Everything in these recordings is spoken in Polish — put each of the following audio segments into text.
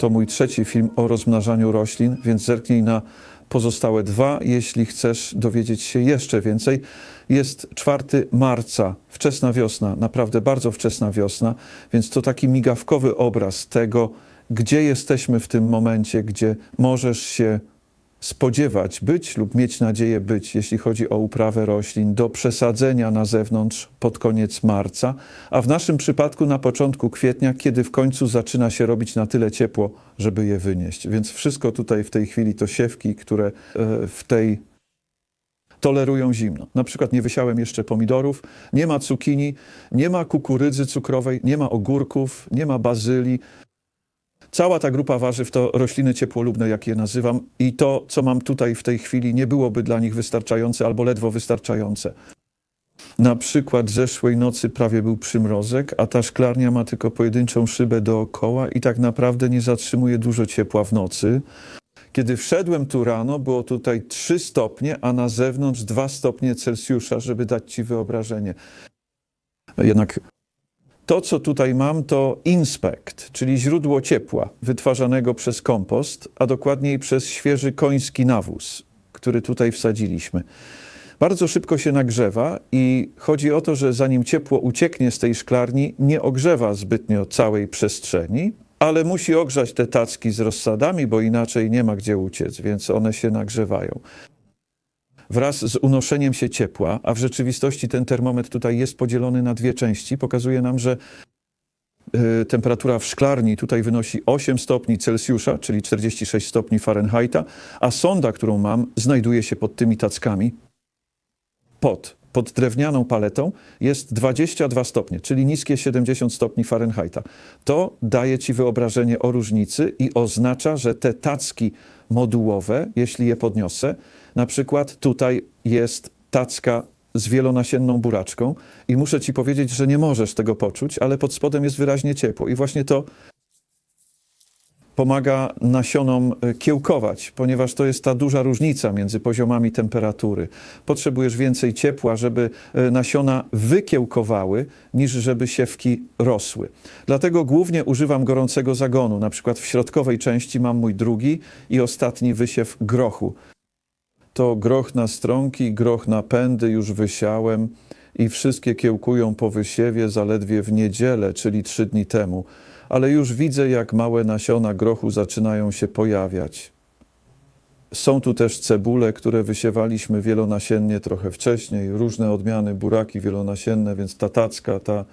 To mój trzeci film o rozmnażaniu roślin, więc zerknij na pozostałe dwa, jeśli chcesz dowiedzieć się jeszcze więcej. Jest 4 marca, wczesna wiosna, naprawdę bardzo wczesna wiosna, więc to taki migawkowy obraz tego, gdzie jesteśmy w tym momencie, gdzie możesz się spodziewać być lub mieć nadzieję być, jeśli chodzi o uprawę roślin, do przesadzenia na zewnątrz pod koniec marca, a w naszym przypadku na początku kwietnia, kiedy w końcu zaczyna się robić na tyle ciepło, żeby je wynieść. Więc wszystko tutaj w tej chwili to siewki, które e, w tej tolerują zimno. Na przykład nie wysiałem jeszcze pomidorów, nie ma cukinii, nie ma kukurydzy cukrowej, nie ma ogórków, nie ma bazylii. Cała ta grupa warzyw to rośliny ciepłolubne, jak je nazywam, i to, co mam tutaj w tej chwili, nie byłoby dla nich wystarczające albo ledwo wystarczające. Na przykład zeszłej nocy prawie był przymrozek, a ta szklarnia ma tylko pojedynczą szybę dookoła i tak naprawdę nie zatrzymuje dużo ciepła w nocy. Kiedy wszedłem tu rano, było tutaj 3 stopnie, a na zewnątrz 2 stopnie Celsjusza, żeby dać ci wyobrażenie. Jednak to, co tutaj mam, to inspekt, czyli źródło ciepła wytwarzanego przez kompost, a dokładniej przez świeży koński nawóz, który tutaj wsadziliśmy. Bardzo szybko się nagrzewa i chodzi o to, że zanim ciepło ucieknie z tej szklarni, nie ogrzewa zbytnio całej przestrzeni, ale musi ogrzać te tacki z rozsadami, bo inaczej nie ma gdzie uciec, więc one się nagrzewają wraz z unoszeniem się ciepła, a w rzeczywistości ten termometr tutaj jest podzielony na dwie części, pokazuje nam, że y, temperatura w szklarni tutaj wynosi 8 stopni Celsjusza, czyli 46 stopni Fahrenheita, a sonda, którą mam, znajduje się pod tymi tackami, pod, pod drewnianą paletą, jest 22 stopnie, czyli niskie 70 stopni Fahrenheita. To daje ci wyobrażenie o różnicy i oznacza, że te tacki modułowe, jeśli je podniosę, na przykład tutaj jest tacka z wielonasienną buraczką i muszę ci powiedzieć, że nie możesz tego poczuć, ale pod spodem jest wyraźnie ciepło i właśnie to pomaga nasionom e, kiełkować, ponieważ to jest ta duża różnica między poziomami temperatury. Potrzebujesz więcej ciepła, żeby e, nasiona wykiełkowały, niż żeby siewki rosły. Dlatego głównie używam gorącego zagonu. Na przykład w środkowej części mam mój drugi i ostatni wysiew grochu to groch na strąki, groch na pędy już wysiałem i wszystkie kiełkują po wysiewie zaledwie w niedzielę, czyli trzy dni temu. Ale już widzę, jak małe nasiona grochu zaczynają się pojawiać. Są tu też cebule, które wysiewaliśmy wielonasiennie trochę wcześniej, różne odmiany buraki wielonasienne, więc ta tacka, ta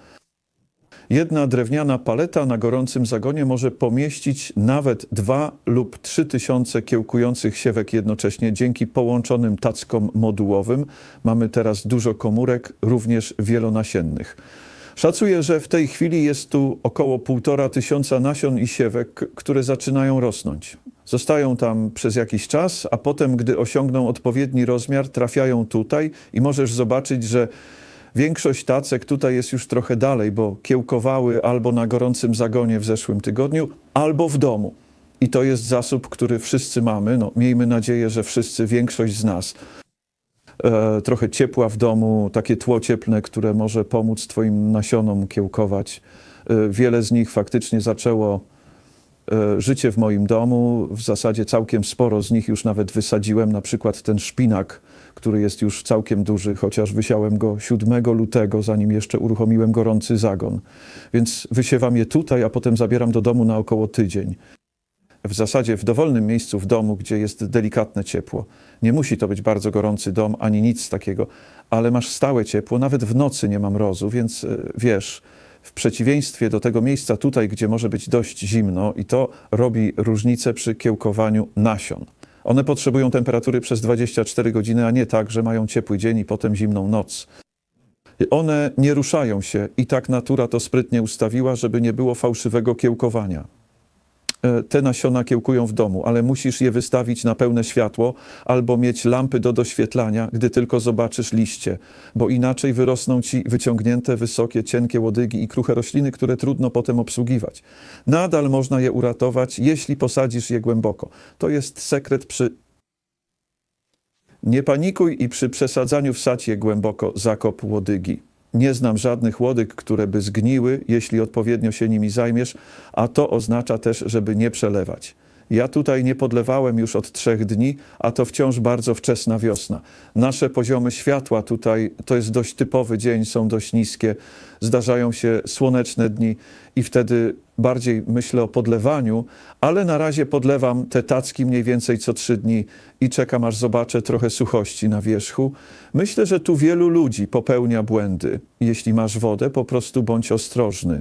Jedna drewniana paleta na gorącym zagonie może pomieścić nawet dwa lub trzy tysiące kiełkujących siewek jednocześnie dzięki połączonym tackom modułowym. Mamy teraz dużo komórek, również wielonasiennych. Szacuję, że w tej chwili jest tu około półtora tysiąca nasion i siewek, które zaczynają rosnąć. Zostają tam przez jakiś czas, a potem, gdy osiągną odpowiedni rozmiar, trafiają tutaj i możesz zobaczyć, że Większość tacek tutaj jest już trochę dalej, bo kiełkowały albo na gorącym zagonie w zeszłym tygodniu, albo w domu. I to jest zasób, który wszyscy mamy. No, miejmy nadzieję, że wszyscy, większość z nas. E, trochę ciepła w domu, takie tło cieplne, które może pomóc Twoim nasionom kiełkować. E, wiele z nich faktycznie zaczęło e, życie w moim domu. W zasadzie całkiem sporo z nich już nawet wysadziłem, na przykład ten szpinak który jest już całkiem duży, chociaż wysiałem go 7 lutego, zanim jeszcze uruchomiłem gorący zagon. Więc wysiewam je tutaj, a potem zabieram do domu na około tydzień. W zasadzie w dowolnym miejscu w domu, gdzie jest delikatne ciepło. Nie musi to być bardzo gorący dom, ani nic takiego, ale masz stałe ciepło, nawet w nocy nie ma mrozu, więc e, wiesz, w przeciwieństwie do tego miejsca tutaj, gdzie może być dość zimno i to robi różnicę przy kiełkowaniu nasion. One potrzebują temperatury przez 24 godziny, a nie tak, że mają ciepły dzień i potem zimną noc. One nie ruszają się i tak natura to sprytnie ustawiła, żeby nie było fałszywego kiełkowania. E, te nasiona kiełkują w domu, ale musisz je wystawić na pełne światło albo mieć lampy do doświetlania, gdy tylko zobaczysz liście, bo inaczej wyrosną ci wyciągnięte, wysokie, cienkie łodygi i kruche rośliny, które trudno potem obsługiwać. Nadal można je uratować, jeśli posadzisz je głęboko. To jest sekret przy nie panikuj i przy przesadzaniu wsadź je głęboko, zakop łodygi. Nie znam żadnych łodyg, które by zgniły, jeśli odpowiednio się nimi zajmiesz, a to oznacza też, żeby nie przelewać. Ja tutaj nie podlewałem już od trzech dni, a to wciąż bardzo wczesna wiosna. Nasze poziomy światła tutaj to jest dość typowy dzień, są dość niskie. Zdarzają się słoneczne dni i wtedy bardziej myślę o podlewaniu, ale na razie podlewam te tacki mniej więcej co trzy dni i czekam aż zobaczę trochę suchości na wierzchu. Myślę, że tu wielu ludzi popełnia błędy. Jeśli masz wodę, po prostu bądź ostrożny.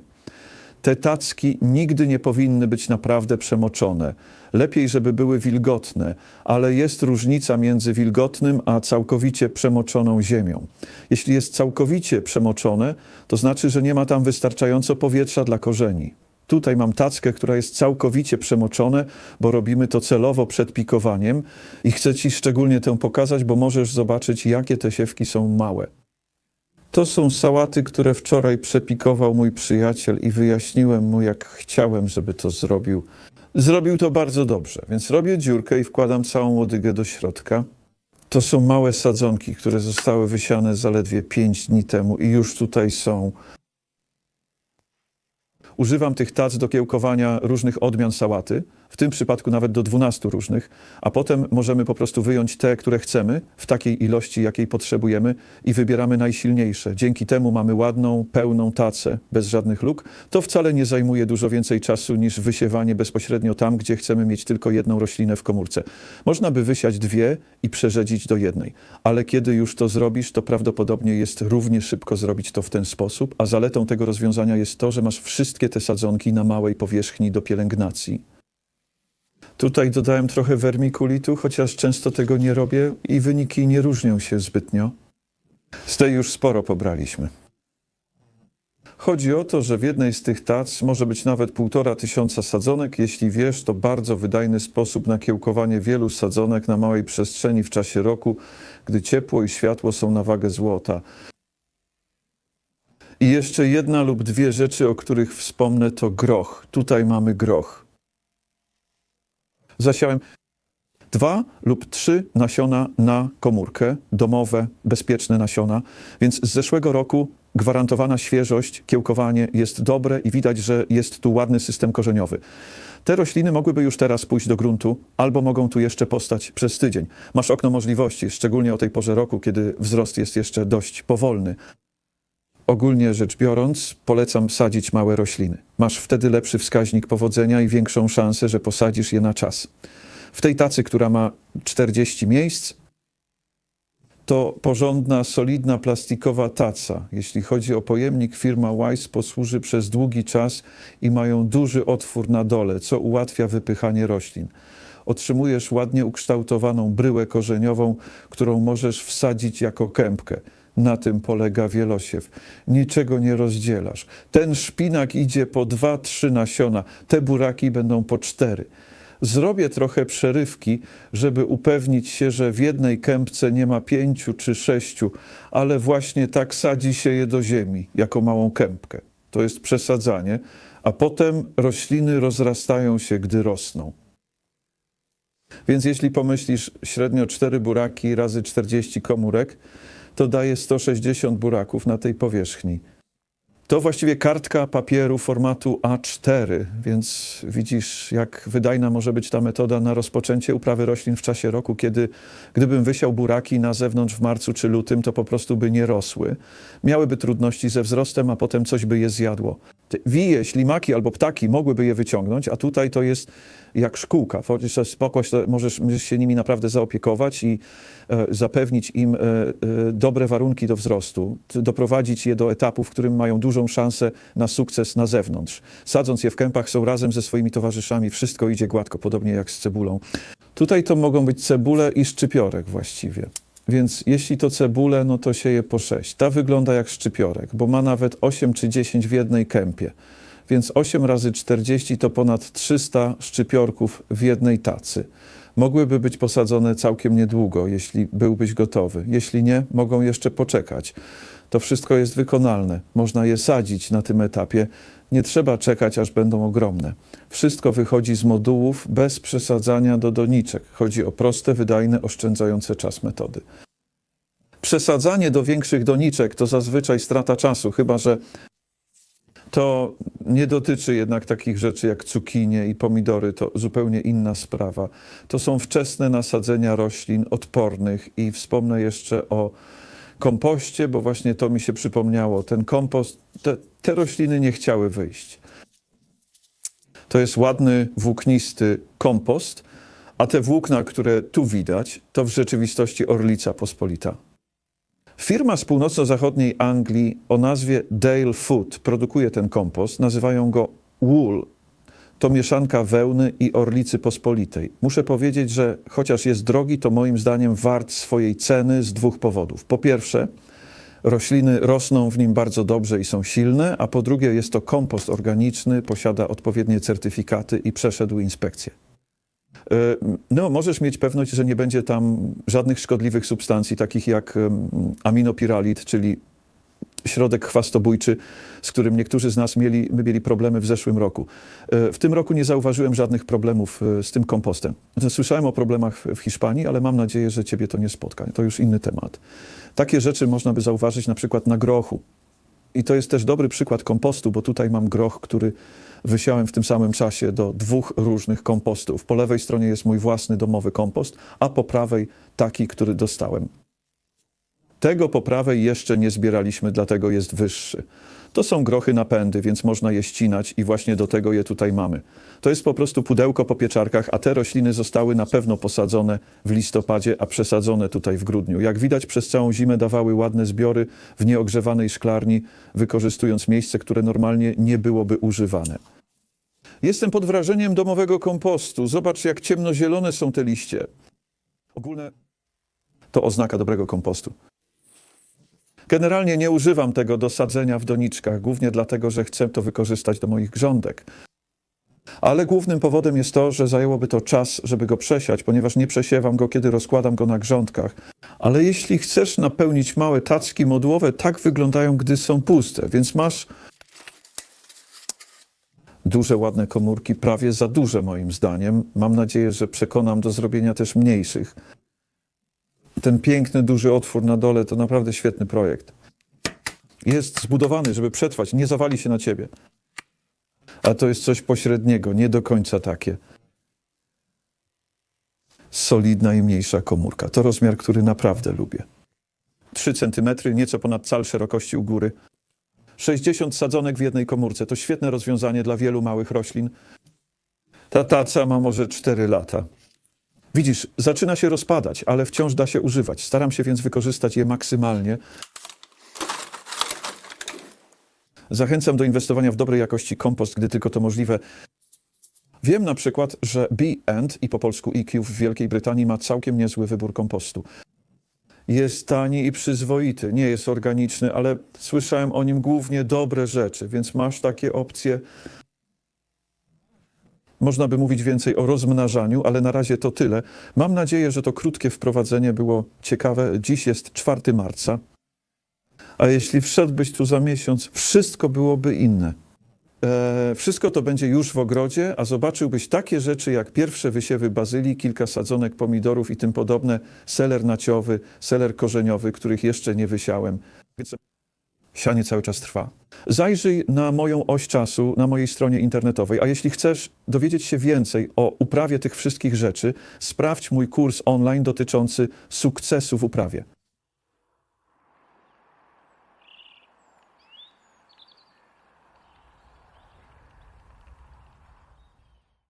Te tacki nigdy nie powinny być naprawdę przemoczone. Lepiej, żeby były wilgotne, ale jest różnica między wilgotnym a całkowicie przemoczoną ziemią. Jeśli jest całkowicie przemoczone, to znaczy, że nie ma tam wystarczająco powietrza dla korzeni. Tutaj mam tackę, która jest całkowicie przemoczone, bo robimy to celowo przed pikowaniem i chcę Ci szczególnie tę pokazać, bo możesz zobaczyć, jakie te siewki są małe. To są sałaty, które wczoraj przepikował mój przyjaciel i wyjaśniłem mu, jak chciałem, żeby to zrobił. Zrobił to bardzo dobrze, więc robię dziurkę i wkładam całą łodygę do środka. To są małe sadzonki, które zostały wysiane zaledwie 5 dni temu i już tutaj są. Używam tych tac do kiełkowania różnych odmian sałaty, w tym przypadku nawet do 12 różnych, a potem możemy po prostu wyjąć te, które chcemy, w takiej ilości, jakiej potrzebujemy i wybieramy najsilniejsze. Dzięki temu mamy ładną, pełną tacę, bez żadnych luk. To wcale nie zajmuje dużo więcej czasu niż wysiewanie bezpośrednio tam, gdzie chcemy mieć tylko jedną roślinę w komórce. Można by wysiać dwie i przerzedzić do jednej, ale kiedy już to zrobisz, to prawdopodobnie jest równie szybko zrobić to w ten sposób, a zaletą tego rozwiązania jest to, że masz wszystkie te sadzonki na małej powierzchni do pielęgnacji. Tutaj dodałem trochę wermikulitu, chociaż często tego nie robię i wyniki nie różnią się zbytnio. Z tej już sporo pobraliśmy. Chodzi o to, że w jednej z tych tac może być nawet półtora tysiąca sadzonek. Jeśli wiesz, to bardzo wydajny sposób na kiełkowanie wielu sadzonek na małej przestrzeni w czasie roku, gdy ciepło i światło są na wagę złota. I jeszcze jedna lub dwie rzeczy, o których wspomnę, to groch. Tutaj mamy groch zasiałem dwa lub trzy nasiona na komórkę, domowe, bezpieczne nasiona. Więc z zeszłego roku gwarantowana świeżość, kiełkowanie jest dobre i widać, że jest tu ładny system korzeniowy. Te rośliny mogłyby już teraz pójść do gruntu, albo mogą tu jeszcze postać przez tydzień. Masz okno możliwości, szczególnie o tej porze roku, kiedy wzrost jest jeszcze dość powolny. Ogólnie rzecz biorąc, polecam sadzić małe rośliny. Masz wtedy lepszy wskaźnik powodzenia i większą szansę, że posadzisz je na czas. W tej tacy, która ma 40 miejsc, to porządna, solidna plastikowa taca. Jeśli chodzi o pojemnik, firma Wise posłuży przez długi czas i mają duży otwór na dole, co ułatwia wypychanie roślin. Otrzymujesz ładnie ukształtowaną bryłę korzeniową, którą możesz wsadzić jako kępkę. Na tym polega wielosiew. Niczego nie rozdzielasz. Ten szpinak idzie po dwa, trzy nasiona, te buraki będą po cztery. Zrobię trochę przerywki, żeby upewnić się, że w jednej kępce nie ma pięciu czy sześciu, ale właśnie tak sadzi się je do ziemi, jako małą kępkę. To jest przesadzanie, a potem rośliny rozrastają się, gdy rosną. Więc jeśli pomyślisz średnio 4 buraki razy 40 komórek, to daje 160 buraków na tej powierzchni. To właściwie kartka papieru formatu A4, więc widzisz, jak wydajna może być ta metoda na rozpoczęcie uprawy roślin w czasie roku, kiedy gdybym wysiał buraki na zewnątrz w marcu czy lutym, to po prostu by nie rosły. Miałyby trudności ze wzrostem, a potem coś by je zjadło. Wije, ślimaki albo ptaki mogłyby je wyciągnąć, a tutaj to jest jak szkółka. Chociaż spoko, możesz, możesz się nimi naprawdę zaopiekować i e, zapewnić im e, e, dobre warunki do wzrostu, doprowadzić je do etapu, w którym mają dużą szansę na sukces na zewnątrz. Sadząc je w kępach, są razem ze swoimi towarzyszami, wszystko idzie gładko, podobnie jak z cebulą. Tutaj to mogą być cebule i szczypiorek właściwie. Więc jeśli to cebule, no to sieje po 6. Ta wygląda jak szczypiorek, bo ma nawet 8 czy 10 w jednej kępie. Więc 8 razy 40 to ponad 300 szczypiorków w jednej tacy. Mogłyby być posadzone całkiem niedługo, jeśli byłbyś gotowy. Jeśli nie, mogą jeszcze poczekać. To wszystko jest wykonalne. Można je sadzić na tym etapie. Nie trzeba czekać, aż będą ogromne. Wszystko wychodzi z modułów bez przesadzania do doniczek. Chodzi o proste, wydajne, oszczędzające czas metody. Przesadzanie do większych doniczek to zazwyczaj strata czasu, chyba że to nie dotyczy jednak takich rzeczy jak cukinie i pomidory, to zupełnie inna sprawa. To są wczesne nasadzenia roślin odpornych i wspomnę jeszcze o kompoście, bo właśnie to mi się przypomniało. Ten kompost, te, te rośliny nie chciały wyjść. To jest ładny, włóknisty kompost, a te włókna, które tu widać, to w rzeczywistości orlica pospolita. Firma z północno-zachodniej Anglii o nazwie Dale Food produkuje ten kompost. Nazywają go wool. To mieszanka wełny i orlicy pospolitej. Muszę powiedzieć, że chociaż jest drogi, to moim zdaniem wart swojej ceny z dwóch powodów. Po pierwsze, rośliny rosną w nim bardzo dobrze i są silne, a po drugie, jest to kompost organiczny, posiada odpowiednie certyfikaty i przeszedł inspekcję. E, No, możesz mieć pewność, że nie będzie tam żadnych szkodliwych substancji, takich jak em, aminopiralit, czyli środek chwastobójczy, z którym niektórzy z nas mieli, my mieli problemy w zeszłym roku. E, W tym roku nie zauważyłem żadnych problemów e, z tym kompostem. Słyszałem o problemach w Hiszpanii, ale mam nadzieję, że ciebie to nie spotka. To już inny temat. Takie rzeczy można by zauważyć na przykład na grochu. I to jest też dobry przykład kompostu, bo tutaj mam groch, który wysiałem w tym samym czasie do dwóch różnych kompostów. Po lewej stronie jest mój własny domowy kompost, a po prawej taki, który dostałem. Tego po prawej jeszcze nie zbieraliśmy, dlatego jest wyższy. To są grochy napędy, więc można je ścinać i właśnie do tego je tutaj mamy. To jest po prostu pudełko po pieczarkach, a te rośliny zostały na pewno posadzone w listopadzie, a przesadzone tutaj w grudniu. Jak widać, przez całą zimę dawały ładne zbiory w nieogrzewanej szklarni, wykorzystując miejsce, które normalnie nie byłoby używane. Jestem pod wrażeniem domowego kompostu. Zobacz, jak ciemnozielone są te liście. Ogólne to oznaka dobrego kompostu. Generalnie nie używam tego do sadzenia w doniczkach, głównie dlatego, że chcę to wykorzystać do moich grządek. Ale głównym powodem jest to, że zajęłoby to czas, żeby go przesiać, ponieważ nie przesiewam go, kiedy rozkładam go na grządkach. Ale jeśli chcesz napełnić małe tacki modułowe, tak wyglądają, gdy są puste, więc masz duże, ładne komórki, prawie za duże moim zdaniem. Mam nadzieję, że przekonam do zrobienia też mniejszych. Ten piękny, duży otwór na dole to naprawdę świetny projekt. Jest zbudowany, żeby przetrwać, nie zawali się na ciebie. A to jest coś pośredniego, nie do końca takie. Solidna i mniejsza komórka. To rozmiar, który naprawdę lubię. 3 cm, nieco ponad cal szerokości u góry. 60 sadzonek w jednej komórce. To świetne rozwiązanie dla wielu małych roślin. Ta taca ma może 4 lata. Widzisz, zaczyna się rozpadać, ale wciąż da się używać. Staram się więc wykorzystać je maksymalnie. Zachęcam do inwestowania w dobrej jakości kompost, gdy tylko to możliwe. Wiem na przykład, że B&, i po polsku EQ w Wielkiej Brytanii ma całkiem niezły wybór kompostu. Jest tani i przyzwoity, nie jest organiczny, ale słyszałem o nim głównie dobre rzeczy, więc masz takie opcje. Można by mówić więcej o rozmnażaniu, ale na razie to tyle. Mam nadzieję, że to krótkie wprowadzenie było ciekawe. Dziś jest 4 marca, a jeśli wszedłbyś tu za miesiąc, wszystko byłoby inne. E, wszystko to będzie już w ogrodzie, a zobaczyłbyś takie rzeczy jak pierwsze wysiewy bazylii, kilka sadzonek pomidorów i tym podobne, seler naciowy, seler korzeniowy, których jeszcze nie wysiałem. Sianie cały czas trwa. Zajrzyj na moją oś czasu na mojej stronie internetowej, a jeśli chcesz dowiedzieć się więcej o uprawie tych wszystkich rzeczy, sprawdź mój kurs online dotyczący sukcesu w uprawie.